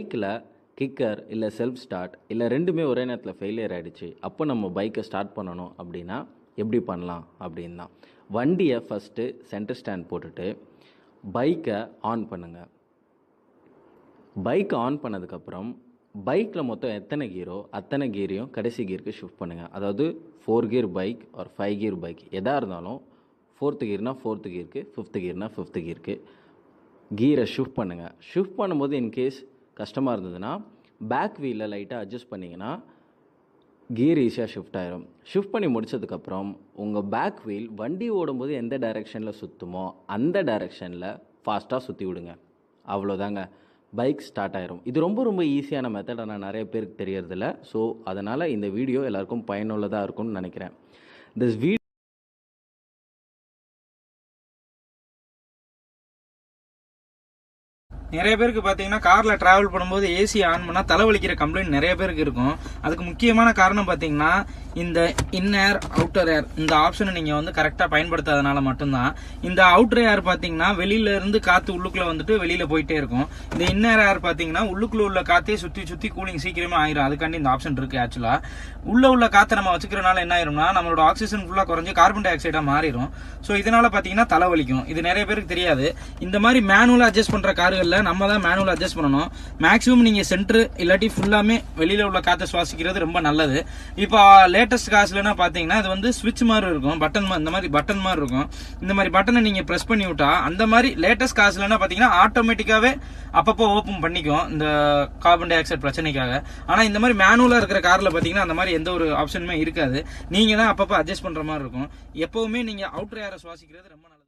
பைக்கில் கிக்கர் இல்லை self start இல்லை ரெண்டுமே ஒரே நேரத்தில் ஃபெயிலியர் ஆகிடுச்சு அப்போ நம்ம பைக்கை ஸ்டார்ட் பண்ணணும் அப்படின்னா எப்படி பண்ணலாம் அப்படின் தான். வண்டியை ஃபஸ்ட்டு சென்டர் ஸ்டாண்ட் போட்டுட்டு பைக்கை ஆன் பண்ணுங்கள் பைக்கை ஆன் பண்ணதுக்கப்புறம் பைக்கில் மொத்தம் எத்தனை கீரோ அத்தனை கீரையும் கடைசி கீருக்கு ஷிஃப்ட் பண்ணுங்கள் அதாவது ஃபோர் கியர் பைக் ஒரு ஃபைவ் கியர் பைக் எதாக இருந்தாலும் ஃபோர்த்து கீர்னால் ஃபோர்த்து கீருக்கு ஃபிஃப்த்து கீர்னால் ஃபிஃப்த்து கீருக்கு கீரை ஷிஃப்ட் பண்ணுங்கள் ஷிஃப்ட் பண்ணும்போது இன்கேஸ் கஷ்டமாக இருந்ததுன்னா பேக் வீலில் லைட்டாக அட்ஜஸ்ட் பண்ணிங்கன்னா கியர் ஈஸியாக ஷிஃப்ட் ஆயிரும். ஷிஃப்ட் பண்ணி முடிச்சதுக்கப்புறம் உங்கள் பேக் வீல் வண்டி ஓடும்போது எந்த டைரெக்ஷனில் சுற்றுமோ அந்த டைரெக்ஷனில் ஃபாஸ்ட்டாக சுற்றி விடுங்க. அவ்வளோதாங்க பைக் ஸ்டார்ட் ஆயிரும். இது ரொம்ப ரொம்ப ஈஸியான மெத்தட் ஆனால் நிறைய பேருக்கு தெரியறதில்ல. ஸோ அதனால் இந்த வீடியோ எல்லாருக்கும் பயனுள்ளதாக இருக்கும்னு நினைக்கிறேன். திஸ் வீடியோ நிறைய பேருக்கு பார்த்தீங்கன்னா காரில் ட்ராவல் பண்ணும்போது ஏசி ஆன் பண்ணால் தலைவலிக்கிற கம்ப்ளைண்ட் நிறைய பேருக்கு இருக்கும். அதுக்கு முக்கியமான காரணம் பார்த்தீங்கன்னா இந்த இன்னர் அவுட்டர் ஏர் இந்த ஆப்ஷனை நீங்கள் வந்து கரெக்டாக பயன்படுத்தாதனால மட்டும்தான். இந்த அவுட்டர் ஏர் பார்த்தீங்கன்னா வெளியில இருந்து காற்று உள்ளுக்குள்ளே வந்துட்டு வெளியில் போயிட்டே இருக்கும். இந்த இன்னர் ஏர் பார்த்தீங்கன்னா உள்ளுக்குள்ள உள்ள காற்றே சுற்றி சுற்றி கூலிங் சீக்கிரமாக ஆயிரும். அதுக்காண்டி இந்த ஆப்ஷன் இருக்குது ஆக்சுவலாக உள்ளே உள்ள காற்றை நம்ம வச்சுக்கிறனால என்ன ஆயிரும்னா நம்மளோட ஆக்சிஜன் ஃபுல்லாக குறைஞ்சி கார்பன் டை ஆக்சைடாக மாறிடும் ஸோ இதனால் பார்த்தீங்கன்னா தலைவலிக்கும் இது நிறைய பேருக்கு தெரியாது. இந்த மாதிரி மேனுவலாக அட்ஜஸ்ட் பண்ணுற கார்களில் நம்ம தான் மேனுவல் அட்ஜஸ்ட் பண்ணணும். மேக்ஸிமம் நீங்கள் சென்ட்ரு இல்லாட்டி ஃபுல்லாமே வெளியில் உள்ள காற்றை சுவாசிக்கிறது ரொம்ப நல்லது. இப்போ லேட்டஸ்ட் காசுலன்னா பார்த்தீங்கன்னா இது வந்து ஸ்விட்ச் மாதிரி இருக்கும். பட்டன் இந்த மாதிரி பட்டன் மாதிரி இருக்கும். இந்த மாதிரி பட்டனை நீங்கள் ப்ரெஸ் பண்ணி விட்டா அந்த மாதிரி லேட்டஸ்ட் காசுலன்னா பார்த்தீங்கன்னா ஆட்டோமேட்டிக்காகவே அப்பப்போ ஓப்பன் பண்ணிக்கும் இந்த கார்பன் டை ஆக்சைடு பிரச்சனைக்காக. ஆனால் இந்த மாதிரி மேனுவலாக இருக்கிற காரில் பார்த்தீங்கன்னா அந்த மாதிரி எந்த ஒரு ஆப்ஷனுமே இருக்காது. நீங்கள் தான் அப்பப்போ அட்ஜஸ்ட் பண்ணுற மாதிரி இருக்கும். எப்போவுமே நீங்கள் அவுட்டர் ஏரை சுவாசிக்கிறது ரொம்ப நல்லது.